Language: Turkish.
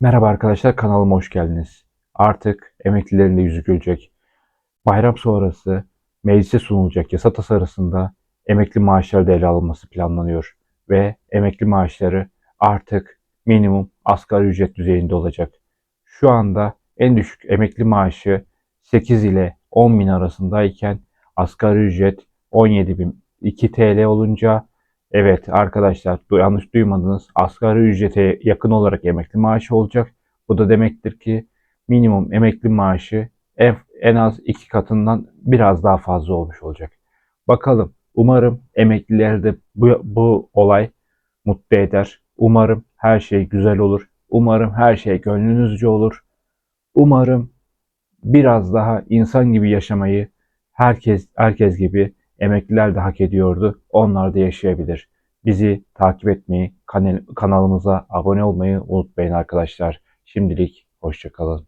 Merhaba arkadaşlar kanalıma hoş geldiniz. Artık emeklilerin de yüzü gülecek. Bayram sonrası meclise sunulacak yasa tasarısında emekli maaşları da ele alınması planlanıyor. Ve emekli maaşları artık minimum asgari ücret düzeyinde olacak. Şu anda en düşük emekli maaşı 8 ile 10 bin arasındayken asgari ücret 17.002 TL olunca Evet arkadaşlar yanlış duymadınız. Asgari ücrete yakın olarak emekli maaşı olacak. Bu da demektir ki minimum emekli maaşı en, en az iki katından biraz daha fazla olmuş olacak. Bakalım. Umarım emeklileri de bu, bu olay mutlu eder. Umarım her şey güzel olur. Umarım her şey gönlünüzce olur. Umarım biraz daha insan gibi yaşamayı herkes herkes gibi emekliler de hak ediyordu. Onlar da yaşayabilir. Bizi takip etmeyi, kanal- kanalımıza abone olmayı unutmayın arkadaşlar. Şimdilik hoşçakalın.